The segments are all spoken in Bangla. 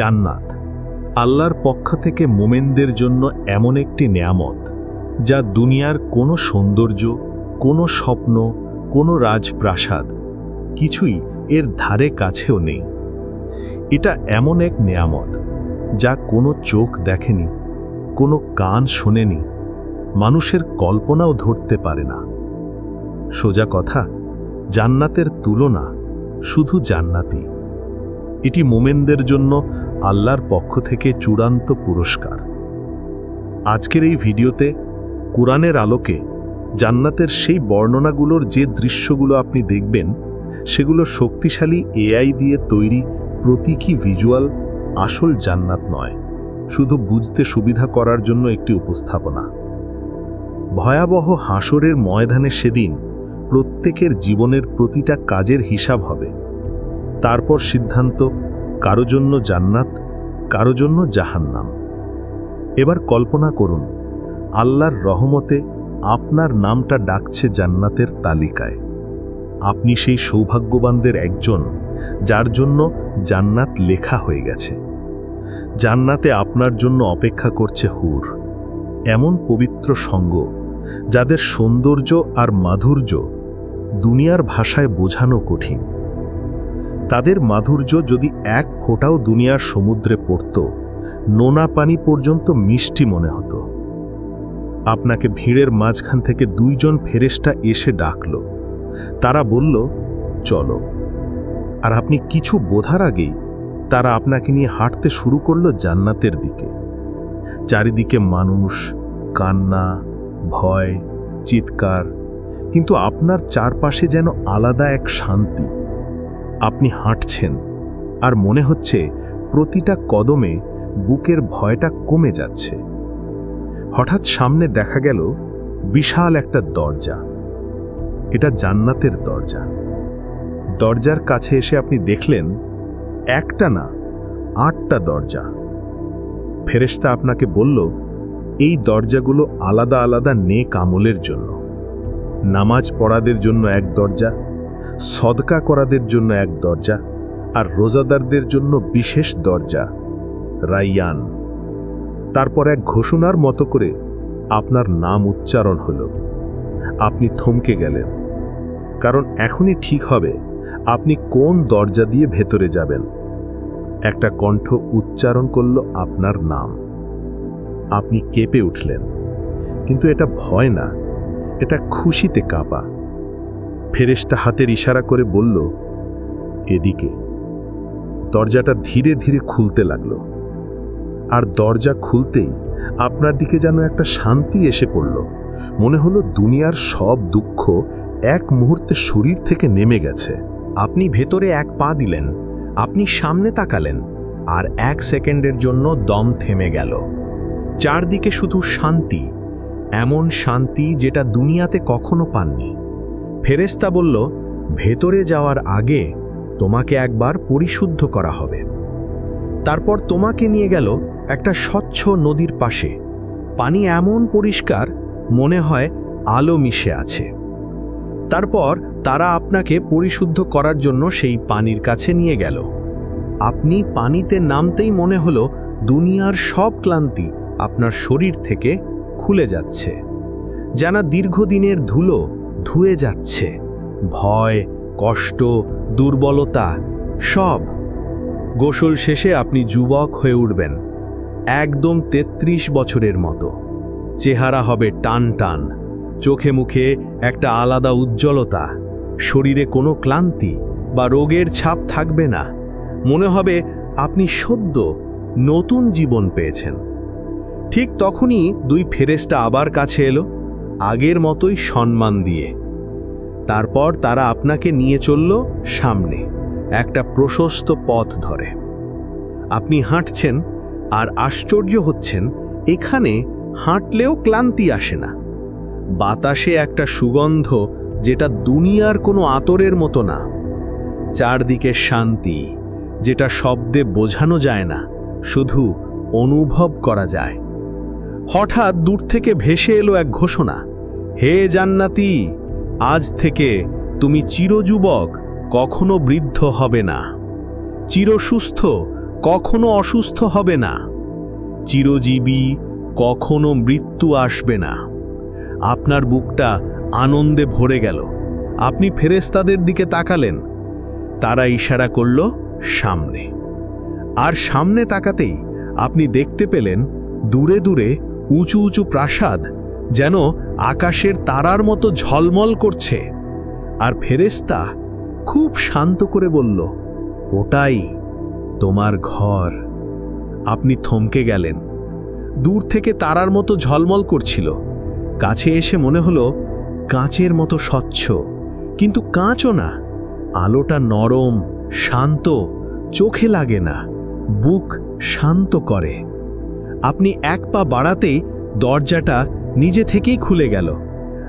জান্নাত, আল্লাহর পক্ষ থেকে মোমেনদের জন্য এমন একটি নেয়ামত, যা দুনিয়ার কোনো সৌন্দর্য, কোনো স্বপ্ন, কোনো রাজপ্রাসাদ কিছুই এর ধারে কাছেও নেই। এটা এমন এক নেয়ামত, যা কোনো চোখ দেখেনি, কোনো কান শোনেনি, মানুষের কল্পনাও ধরতে পারে না। সোজা কথা, জান্নাতের তুলনা শুধু জান্নাতি এটি মোমেনদের জন্য আল্লাহর পক্ষ থেকে চূড়ান্ত পুরস্কার। আজকের এই ভিডিওতে কোরআনের আলোকে জান্নাতের সেই বর্ণনাগুলোর যে দৃশ্যগুলো আপনি দেখবেন, সেগুলো শক্তিশালী এআই দিয়ে তৈরি প্রতীকী ভিজুয়াল আসল জান্নাত নয়, শুধু বুঝতে সুবিধা করার জন্য একটি উপস্থাপনা। ভয়াবহ হাসরের ময়দানে সেদিন প্রত্যেকের জীবনের প্রতিটা কাজের হিসাব হবে। তারপর সিদ্ধান্ত কারও জন্য জান্নাত, কারও জন্য জাহান্নাম। এবার কল্পনা করুন, আল্লাহর রহমতে আপনার নামটা ডাকছে জান্নাতের তালিকায়। আপনি সেই সৌভাগ্যবানদের একজন যার জন্য জান্নাত লেখা হয়ে গেছে। জান্নাতে আপনার জন্য অপেক্ষা করছে হুর। এমন পবিত্র সঙ্গ যাদের সৌন্দর্য আর মাধুর্য দুনিয়ার ভাষায় বোঝানো কঠিন। তাদের মাধুর্য যদি এক ফোঁটাও দুনিয়ার সমুদ্রে পড়ত, নোনা পানি পর্যন্ত মিষ্টি মনে হতো। আপনাকে ভিড়ের মাঝখান থেকে দুইজন ফেরেস্টা এসে ডাকল। তারা বলল, চলো। আর আপনি কিছু বোধার আগেই তারা আপনাকে নিয়ে হাঁটতে শুরু করল জান্নাতের দিকে। চারিদিকে মানুষ, কান্না, ভয়, চিৎকার, কিন্তু আপনার চারপাশে যেন আলাদা এক শান্তি। আপনি হাঁটছেন আর মনে হচ্ছে প্রতিটা কদমে বুকের ভয়টা কমে যাচ্ছে। হঠাৎ সামনে দেখা গেল বিশাল একটা দরজা। এটা জান্নাতের দরজা। দরজার কাছে এসে আপনি দেখলেন একটা না আটটা দরজা। ফেরেশতা আপনাকে বলল, এই দরজাগুলো আলাদা আলাদা নেক আমলের জন্য। নামাজ পড়াদের জন্য এক দরজা সদকা করাদের জন্য এক দরজা আর রোজাদারদের জন্য বিশেষ দরজা। রাইয়ান, তারপর এক ঘোষণার মতো করে আপনার নাম উচ্চারণ হলো। আপনি থমকে গেলেন, কারণ এখনই ঠিক হবে আপনি কোন দরজা দিয়ে ভেতরে যাবেন। একটা কণ্ঠ উচ্চারণ করল আপনার নাম। আপনি কেঁপে উঠলেন, কিন্তু এটা ভয় না, এটা খুশিতে কাঁপা। ফেরেশতা হাতের ইশারা করে বলল, এদিকে। দরজাটা ধীরে ধীরে খুলতে লাগল। আর দরজা খুলতেই আপনার দিকে যেন একটা শান্তি এসে পড়ল। মনে হলো দুনিয়ার সব দুঃখ এক মুহূর্তে শরীর থেকে নেমে গেছে। আপনি ভেতরে এক পা দিলেন, আপনি সামনে তাকালেন, আর এক সেকেন্ডের জন্য দম থেমে গেল। চারদিকে শুধু শান্তি, এমন শান্তি যেটা দুনিয়াতে কখনো পাননি। ফেরেস্তা বলল, ভেতরে যাওয়ার আগে তোমাকে একবার পরিশুদ্ধ করা হবে। তারপর তোমাকে নিয়ে গেল একটা স্বচ্ছ নদীর পাশে। পানি এমন পরিষ্কার, মনে হয় আলো মিশে আছে। তারপর তারা আপনাকে পরিশুদ্ধ করার জন্য সেই পানির কাছে নিয়ে গেল। আপনি পানিতে নামতেই মনে হলো দুনিয়ার সব ক্লান্তি আপনার শরীর থেকে খুলে যাচ্ছে। যেন দীর্ঘদিনের ধুলো ধুয়ে যাচ্ছে। ভয়, কষ্ট, দুর্বলতা, সব। গোসল শেষে আপনি যুবক হয়ে উঠবেন। একদম ৩৩ বছরের মতো। চেহারা হবে টান টান। চোখে মুখে একটা আলাদা উজ্জ্বলতা। শরীরে কোনো ক্লান্তি বা রোগের ছাপ থাকবে না। মনে হবে আপনি সদ্য নতুন জীবন পেয়েছেন। ঠিক তখনই দুই ফেরেস্টা আবার কাছে এলো। আগের মতোই সম্মান দিয়ে। তারপর তারা আপনাকে নিয়ে চলল সামনে, একটা প্রশস্ত পথ ধরে। আপনি হাঁটছেন আর আশ্চর্য হচ্ছেন, এখানে হাঁটলেও ক্লান্তি আসে না। বাতাসে একটা সুগন্ধ যেটা দুনিয়ার কোনো আতরের মতো না। চারদিকে শান্তি, যেটা শব্দে বোঝানো যায় না, শুধু অনুভব করা যায়। হঠাৎ দূর থেকে ভেসে এলো এক ঘোষণা হে জান্নাতি, আজ থেকে তুমি চিরযুবক কখনো বৃদ্ধ হবে না। চিরসুস্থ কখনো অসুস্থ হবে না। চিরজীবী কখনো মৃত্যু আসবে না। আপনার বুকটা আনন্দে ভরে গেল। আপনি ফেরেস্তাদের দিকে তাকালেন। তারা ইশারা করল, সামনে। আর সামনে তাকাতেই আপনি দেখতে পেলেন দূরে দূরে উঁচু উঁচু প্রাসাদ যেন আকাশের তারার মতো ঝলমল করছে। আর ফেরেস্তা খুব শান্ত করে বলল, ওটাই তোমার ঘর। আপনি থমকে গেলেন। দূর থেকে তারার মতো ঝলমল করছিল। কাছে এসে মনে হলো, কাঁচের মতো স্বচ্ছ। কিন্তু কাঁচও না। আলোটা নরম, শান্ত, চোখে লাগে না, বুক শান্ত করে। আপনি এক পা বাড়াতেই দরজাটা নিজে থেকেই খুলে গেল।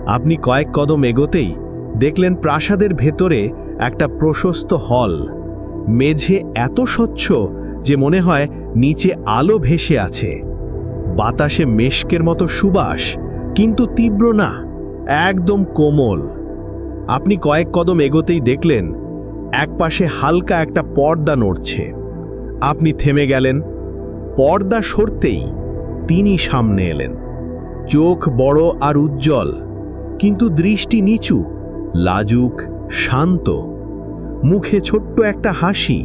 আপনি কয়েক কদম এগোতেই দেখলেন প্রাসাদের ভেতরে একটা প্রশস্ত হল। মেঝে এত স্বচ্ছ যে মনে হয় নিচে আলো ভেসে আছে। বাতাসে মেশকের মতো সুবাস, কিন্তু তীব্র না, একদম কোমল। আপনি কয়েক কদম এগোতেই দেখলেন একপাশে হালকা একটা পর্দা নড়ছে। আপনি থেমে গেলেন। পর্দা সরতেই তিনি সামনে এলেন। চোখ বড় আর উজ্জ্বল, কিন্তু দৃষ্টি নিচু, লাজুক, শান্ত। মুখে ছোট্ট একটা হাসি,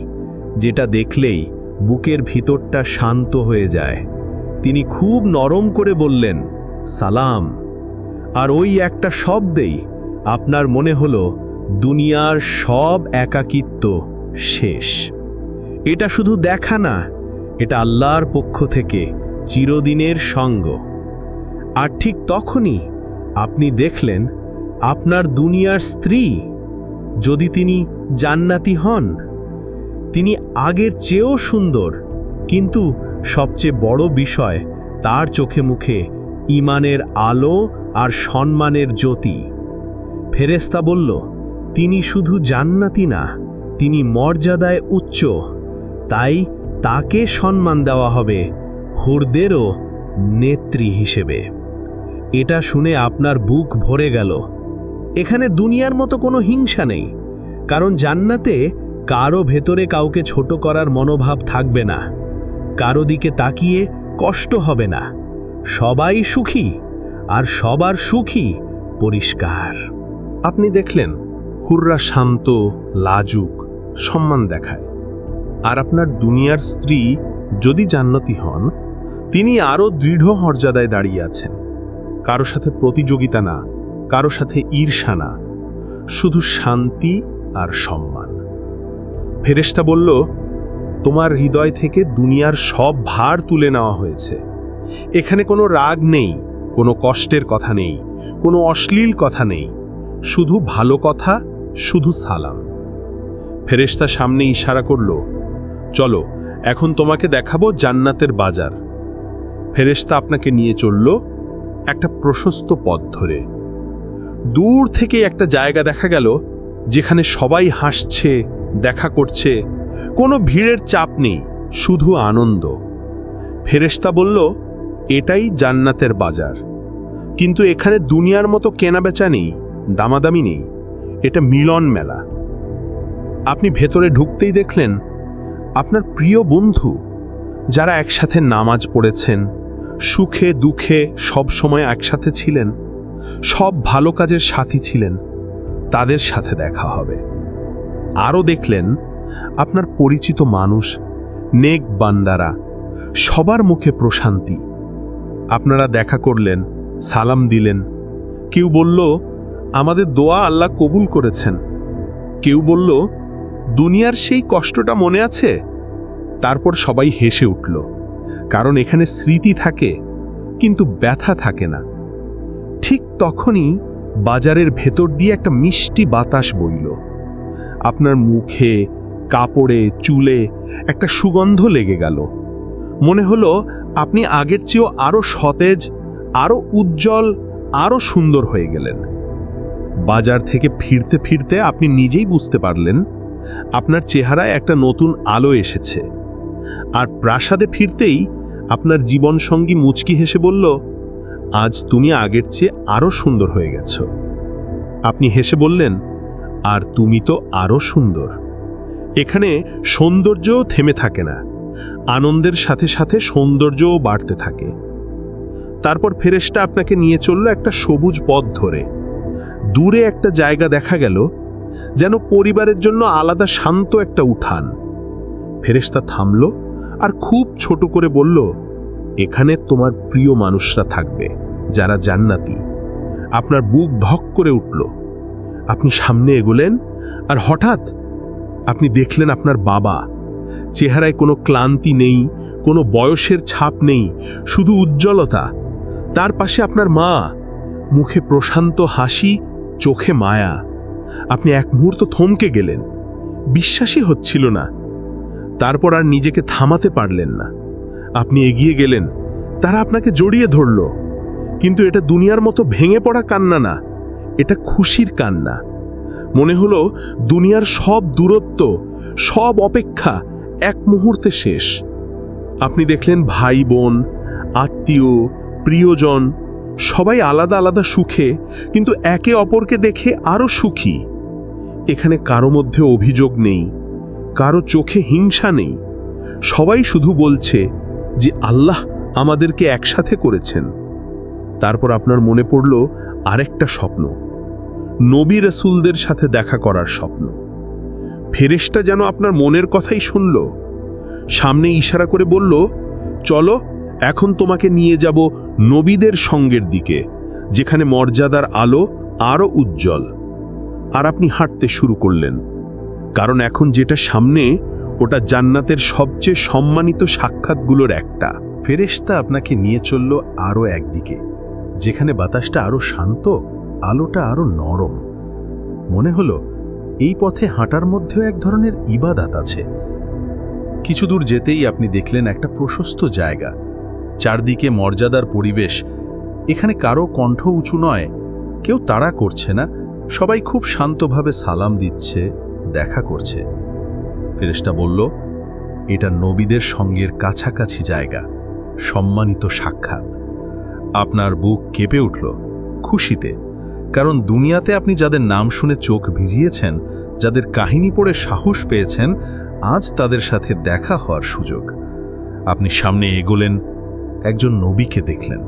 যেটা দেখলেই বুকের ভিতরটা শান্ত হয়ে যায়। তিনি খুব নরম করে বললেন, সালাম। আর ওই একটা শব্দেই আপনার মনে হলো, দুনিয়ার সব একাকিত্ব শেষ। এটা শুধু দেখা না, এটা আল্লাহর পক্ষ থেকে চিরদিনের সঙ্গ। আর ঠিক তখনই আপনি দেখলেন আপনার দুনিয়ার স্ত্রী যদি তিনি জান্নাতি হন। তিনি আগের চেয়েও সুন্দর, কিন্তু সবচেয়ে বড় বিষয় তার চোখে মুখে ইমানের আলো আর সম্মানের জ্যোতি। ফেরেস্তা বলল, তিনি শুধু জান্নাতি না, তিনি মর্যাদায় উচ্চ। তাই তাকে সম্মান দেওয়া হবে হুরদেরও নেত্রী হিসেবে। এটা শুনে আপনার বুক ভরে গেল। এখানে দুনিয়ার মতো কোনো হিংসা নেই, কারণ জান্নাতে কারও ভেতরে কাউকে ছোট করার মনোভাব থাকবে না। কারও দিকে তাকিয়ে কষ্ট হবে না। সবাই সুখী, আর সবার সুখী পরিষ্কার। আপনি দেখলেন, হুররা শান্ত, লাজুক, সম্মান দেখায়। আর আপনার দুনিয়ার স্ত্রী যদি জান্নাতি হন, তিনি আরও দৃঢ় মর্যাদায় দাঁড়িয়ে আছেন। কারও সাথে প্রতিযোগিতা না, কারও সাথে ঈর্ষা না, শুধু শান্তি আর সম্মান। ফেরেশতা বলল, তোমার হৃদয় থেকে দুনিয়ার সব ভার তুলে নেওয়া হয়েছে। এখানে কোনো রাগ নেই, কোনো কষ্টের কথা নেই, কোনো অশ্লীল কথা নেই, শুধু ভালো কথা, শুধু সালাম। ফেরেশতা সামনে ইশারা করল, চলো, এখন তোমাকে দেখাবো জান্নাতের বাজার। ফেরেশতা আপনাকে নিয়ে চলল একটা প্রশস্ত পথ ধরে। দূর থেকে একটা জায়গা দেখা গেল, যেখানে সবাই হাসছে, দেখা করছে। কোনো ভিড়ের চাপ নেই, শুধু আনন্দ। ফেরেশতা বলল, এটাই জান্নাতের বাজার। কিন্তু এখানে দুনিয়ার মতো কেনাবেচা নেই, দামাদামি নেই। এটা মিলন মেলা। আপনি ভেতরে ঢুকতেই দেখলেন, আপনার প্রিয় বন্ধু, যারা একসাথে নামাজ পড়েছেন সুখে, দুঃখে সব সময় একসাথে ছিলেন, সব ভালো কাজের সাথী ছিলেন, তাদের সাথে দেখা হবে। আরও দেখলেন, আপনার পরিচিত মানুষ, নেক বান্দারা, সবার মুখে প্রশান্তি। আপনারা দেখা করলেন, সালাম দিলেন। কেউ বলল, আমাদের দোয়া আল্লাহ কবুল করেছেন। কেউ বলল, দুনিয়ার সেই কষ্টটা মনে আছে? তারপর সবাই হেসে উঠল। কারণ এখানে স্মৃতি থাকে, কিন্তু ব্যথা থাকে না। ঠিক তখনই বাজারের ভেতর দিয়ে একটা মিষ্টি বাতাস বইল। আপনার মুখে, কাপড়ে, চুলে একটা সুগন্ধ লেগে গেল। মনে হলো আপনি আগের চেয়েও আরও সতেজ আরও উজ্জ্বল আরও সুন্দর হয়ে গেলেন। বাজার থেকে ফিরতে ফিরতে আপনি নিজেই বুঝতে পারলেন, আপনার চেহারায় একটা নতুন আলো এসেছে। আর প্রাসাদে ফিরতেই আপনার জীবনসঙ্গী মুচকি হেসে বলল, আজ তুমি আগের চেয়ে আরও সুন্দর হয়ে গেছ। আপনি হেসে বললেন, আর তুমি তো আরও সুন্দর। এখানে সৌন্দর্যও থেমে থাকে না, আনন্দের সাথে সাথে সৌন্দর্যও বাড়তে থাকে। তারপর ফেরেশটা আপনাকে নিয়ে চলল একটা সবুজ পথ ধরে। দূরে একটা জায়গা দেখা গেল, যেন পরিবারের জন্য আলাদা শান্ত একটা উঠান। ফেরেশতা থামল আর খুব ছোট করে বলল, এখানে তোমার প্রিয় মানুষরা থাকবে, যারা জান্নাতি। আপনার বুক ধক করে উঠল। আপনি সামনে এগোলেন আর হঠাৎ আপনি দেখলেন আপনার বাবা। চেহারায় কোনো ক্লান্তি নেই, কোনো বয়সের ছাপ নেই, শুধু উজ্জ্বলতা। তার পাশে আপনার মা। মুখে প্রশান্ত হাসি, চোখে মায়া। আপনি এক মুহূর্ত থমকে গেলেন। বিশ্বাসই হচ্ছিল না। তারপর আর নিজেকে থামাতে পারলেন না। আপনি এগিয়ে গেলেন, তারা আপনাকে জড়িয়ে ধরল। কিন্তু এটা দুনিয়ার মতো ভেঙে পড়া কান্না না, এটা খুশির কান্না। মনে হলো দুনিয়ার সব দূরত্ব, সব অপেক্ষা এক মুহূর্তে শেষ। আপনি দেখলেন ভাই বোন, আত্মীয়, প্রিয়জন, সবাই আলাদা আলাদা সুখে, কিন্তু একে অপরকে দেখে আরও সুখী। এখানে কারও মধ্যে অভিযোগ নেই। কারও চোখে হিংসা নেই। সবাই শুধু বলছে যে আল্লাহ আমাদেরকে একসাথে করেছেন। তারপর আপনার মনে পড়ল আরেকটা স্বপ্ন। নবী রসুলদের সাথে দেখা করার স্বপ্ন। ফেরেশটা যেন আপনার মনের কথাই শুনল। সামনে ইশারা করে বলল, চলো, এখন তোমাকে নিয়ে যাব নবীদের সঙ্গের দিকে, যেখানে মর্যাদার আলো আরও উজ্জ্বল। আর আপনি হাঁটতে শুরু করলেন। কারণ এখন যেটা সামনে, ওটা জান্নাতের সবচেয়ে সম্মানিত সাক্ষাৎগুলোর একটা। ফেরেশতা আপনাকে নিয়ে চলল আরও একদিকে, যেখানে বাতাসটা আরও শান্ত, আলোটা আরও নরম। মনে হলো, এই পথে হাঁটার মধ্যেও এক ধরনের ইবাদাত আছে। কিছু দূর যেতেই আপনি দেখলেন একটা প্রশস্ত জায়গা, চারদিকে মর্যাদার পরিবেশ। এখানে কারও কণ্ঠ উঁচু নয়, কেউ তাড়া করছে না, সবাই খুব শান্তভাবে সালাম দিচ্ছে। দেখা করছে। ফেরেশতা বলল, এটা নবীদের সঙ্গের কাছাকাছি জায়গা। সম্মানিত সাক্ষাৎ। আপনার বুক কেঁপে উঠল খুশিতে, কারণ দুনিয়াতে আপনি যাদের নাম শুনে চোখ ভিজিয়েছেন, যাদের কাহিনী পড়ে সাহস পেয়েছেন, আজ তাদের সাথে দেখা হওয়ার সুযোগ। আপনি সামনে এগোলেন, একজন নবীকে দেখলেন।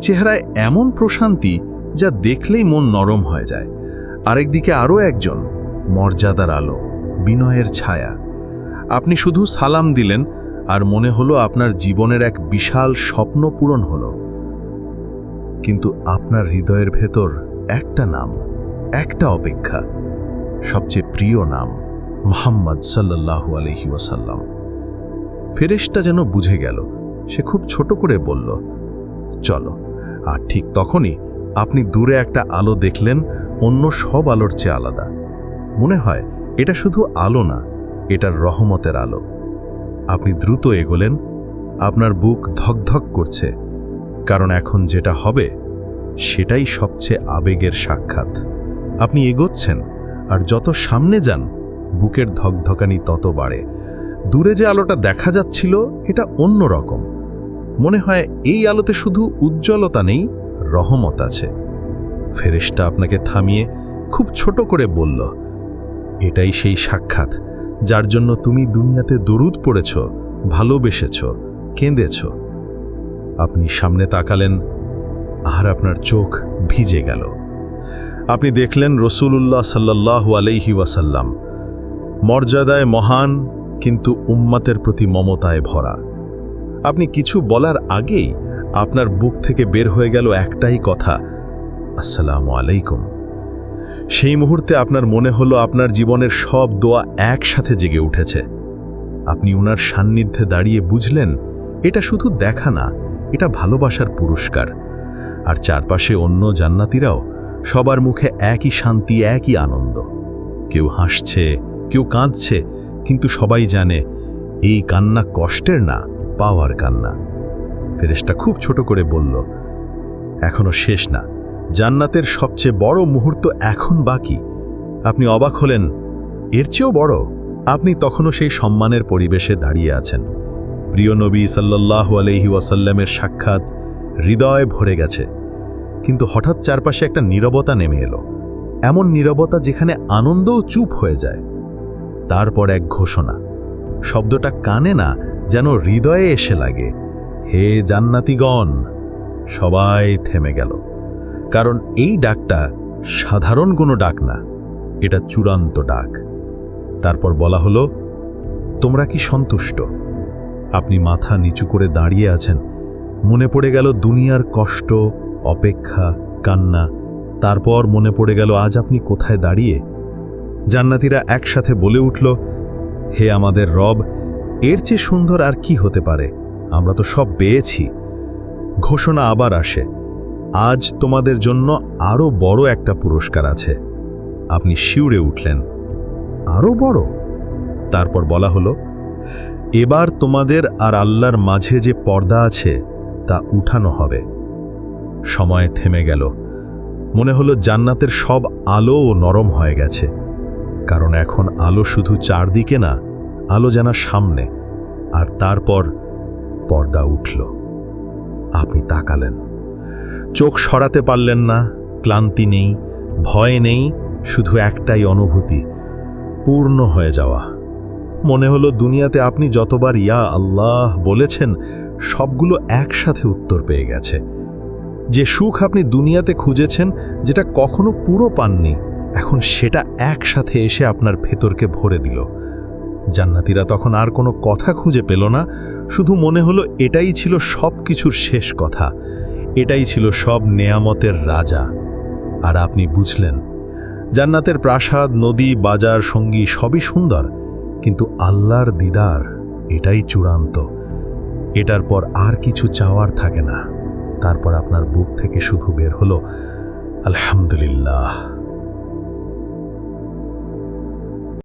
চেহারায় এমন প্রশান্তি যা দেখলেই মন নরম হয়ে যায়। আরেকদিকে আরও একজন মর্যাদার আলো, বিনয়ের ছায়া। আপনি শুধু সালাম দিলেন আর মনে হলো আপনার জীবনের এক বিশাল স্বপ্ন পূরণ হলো। কিন্তু আপনার হৃদয়ের ভেতর একটা নাম, একটা অপেক্ষা, সবচেয়ে প্রিয় নাম, মোহাম্মদ সাল্লাল্লাহু আলহি ওয়াসাল্লাম। ফেরেশটা যেন বুঝে গেল, সে খুব ছোট করে বলল, চলো। আর ঠিক তখনই আপনি দূরে একটা আলো দেখলেন, অন্য সব আলোর চেয়ে আলাদা। মনে হয় এটা শুধু আলো না, এটার রহমতের আলো। আপনি দ্রুত এগোলেন, আপনার বুক ধকধক করছে, কারণ এখন যেটা হবে, সেটাই সবচেয়ে আবেগের সাক্ষাৎ। আপনি এগোচ্ছেন, আর যত সামনে যান, বুকের ধকধকানি তত বাড়ে। দূরে যে আলোটা দেখা যাচ্ছিল, এটা অন্য রকম। মনে হয় এই আলোতে শুধু উজ্জ্বলতা নেই, রহমত আছে। ফেরেশটা আপনাকে থামিয়ে খুব ছোট করে বলল এটাই সেই সাক্ষাৎ, যার জন্য তুমি দুনিয়াতে দরুদ পড়েছ, ভালোবেসেছ, কেঁদেছ। আপনি সামনে তাকালেন, আর আপনার চোখ ভিজে গেল। আপনি দেখলেন রসুলুল্লাহ সাল্লাহ আলাইহি ওয়াসাল্লাম, মর্যাদায় মহান, কিন্তু উম্মাতের প্রতি মমতায় ভরা। আপনি কিছু বলার আগেই আপনার বুক থেকে বের হয়ে গেল একটাই কথা, আসসালামু আলাইকুম। সেই মুহূর্তে আপনার মনে হলো আপনার জীবনের সব দোয়া একসাথে জেগে উঠেছে। আপনি ওনার সান্নিধ্যে দাঁড়িয়ে বুঝলেন, এটা শুধু দেখা না, এটা ভালোবাসার পুরস্কার। আর চারপাশে অন্য জান্নাতিরাও সবার মুখে একই শান্তি, একই আনন্দ। কেউ হাসছে, কেউ কাঁদছে, কিন্তু সবাই জানে, এই কান্না কষ্টের না, পাওয়ার কান্না। ফেরেশটা খুব ছোট করে বলল, এখনও শেষ না। জান্নাতের সবচেয়ে বড় মুহূর্ত এখন বাকি। আপনি অবাক হলেন, এর চেয়েও বড়, আপনি তখনও সেই সম্মানের পরিবেশে দাঁড়িয়ে আছেন। প্রিয় নবী সাল্লাহ আলহি ওয়াসাল্লামের সাক্ষাৎ হৃদয় ভরে গেছে। কিন্তু হঠাৎ চারপাশে একটা নীরবতা নেমে এলো। এমন নীরবতা যেখানে আনন্দও চুপ হয়ে যায়। তারপর এক ঘোষণা। শব্দটা কানে না, যেন হৃদয়ে এসে লাগে। হে জান্নাতিগণ, সবাই থেমে গেল। কারণ এই ডাকটা সাধারণ কোনো ডাক না, এটা চূড়ান্ত ডাক। তারপর বলা হলো, তোমরা কি সন্তুষ্ট? আপনি মাথা নিচু করে দাঁড়িয়ে আছেন। মনে পড়ে গেল দুনিয়ার কষ্ট, অপেক্ষা, কান্না। তারপর মনে পড়ে গেল আজ আপনি কোথায় দাঁড়িয়ে? জান্নাতীরা একসাথে বলে উঠল, হে আমাদের রব, এর চেয়ে সুন্দর আর কি হতে পারে? আমরা তো সব পেয়েছি। ঘোষণা আবার আসে আজ তোমাদের জন্য আরও বড় একটা পুরস্কার আছে। আপনি শিউরে উঠলেন। আরও বড়? তারপর বলা হলো, এবার তোমাদের আর আল্লাহর মাঝে যে পর্দা আছে, তা উঠানো হবে। সময় থেমে গেল। মনে হলো জান্নাতের সব আলো নরম হয়ে গেছে। কারণ এখন আলো শুধু চারদিকে না, আলো যেন সামনে। আর তারপর পর্দা উঠল। আপনি তাকালেন। চোখ সরাতে পারলেন না, ক্লান্তি নেই, ভয় নেই, শুধু একটাই অনুভূতি, পূর্ণ হয়ে যাওয়া। মনে হলো দুনিয়াতে আপনি যতবার ইয়া আল্লাহ বলেছেন, সবগুলো একসাথে উত্তর পেয়ে গেছে। যে সুখ আপনি দুনিয়াতে খুঁজেছেন, যেটা কখনো পুরো পাননি, এখন সেটা একসাথে এসে আপনার ভেতরকে ভরে দিল। জান্নাতিরা তখন আর কোনো কথা খুঁজে পেল না, শুধু মনে হলো এটাই ছিল সব কিছুর শেষ কথা। এটাই ছিল সব নেয়ামতের রাজা। আর আপনি বুঝলেন, জান্নাতের প্রাসাদ, নদী, বাজার, সঙ্গী সবই সুন্দর, কিন্তু আল্লাহর দিদার এটাই চূড়ান্ত। এটার পর আর কিছু চাওয়ার থাকে না। তারপর আপনার বুক থেকে শুধু বের হলো, আলহামদুলিল্লাহ।